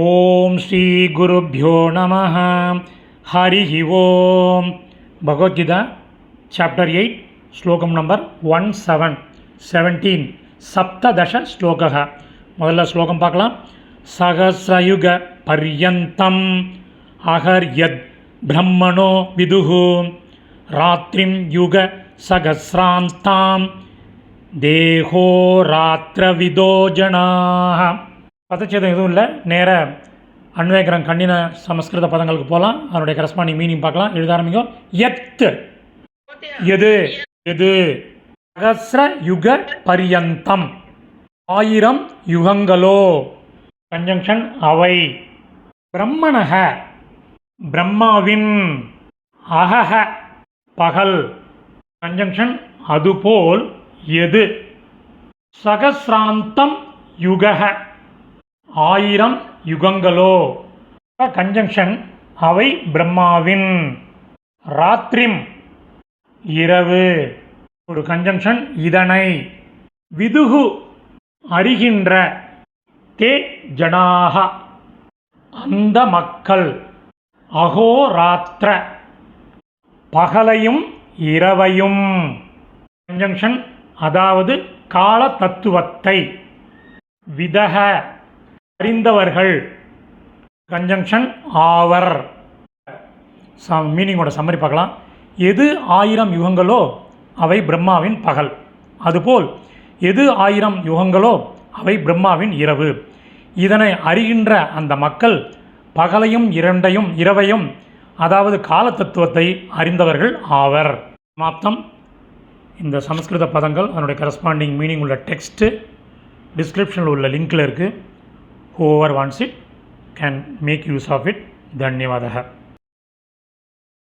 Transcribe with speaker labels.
Speaker 1: ஓம் ஸ்ரீ குருப்பியோ நம ஹரி ஓம் பகவத்கீதா சாப்டர் எயிட் ஸ்லோகம் நம்பர் ஒன் செவன் செவன்டீன் சப்ததச ஸ்லோகः முதல்ல ஸ்லோகம் பார்க்கலாம். சகசிரயுக பர்யந்தம் அகர்யத் பிரம்மணோ விதுகு ராத்திரிம் யுக சகசிராந்தாம் தேகோ ராத்திரவிதோ ஜனாக பதச்சேதம் எதுவும் இல்லை. நேராக அன்வேகரம் கண்ணின சமஸ்கிருத பதங்களுக்கு போகலாம் அதனுடைய கரஸ்பாண்டிங் மீனிங் பார்க்கலாம். எழுத ஆரம்பிக்கும் எத் எது? எது? சகசிர யுக பரியந்தம். ஆயிரம் யுகங்களோ. கன்ஜங்ஷன் அவை. பிரம்மணக பிரம்மாவின் அகஹ. பகல். கன்ஜங்ஷன் அதுபோல் எது? சகசிராந்தம் யுகக ஆயிரம் யுகங்களோ? கன்ஜங்ஷன் அவை பிரம்மாவின். ராத்திரிம் இரவு. ஒரு கன்ஜங்ஷன் இதனை. விதுகு அறிகின்ற தே ஜனாக. அந்த மக்கள் அகோராத்திர பகலையும் இரவையும். கன்ஜங்ஷன் அதாவது கால தத்துவத்தை. விதக. அறிந்தவர்கள். கன்ஜங்ஷன் ஆவர் மீனிங்கோட சம்மரி பார்க்கலாம். எது ஆயிரம் யுகங்களோ அவை பிரம்மாவின் பகல். அதுபோல் எது ஆயிரம் யுகங்களோ அவை பிரம்மாவின் இரவு. இதனை அறிகின்ற அந்த மக்கள் பகலையும் இரண்டையும் இரவையும் அதாவது கால தத்துவத்தை அறிந்தவர்கள் ஆவர். மாப்தம் இந்த சமஸ்கிருத பதங்கள் அதனுடைய கரஸ்பாண்டிங் மீனிங் உள்ள டெக்ஸ்ட்டு டிஸ்கிரிப்ஷனில் உள்ள லிங்கில் இருக்குது whoever wants it can make use of it धन्यवादः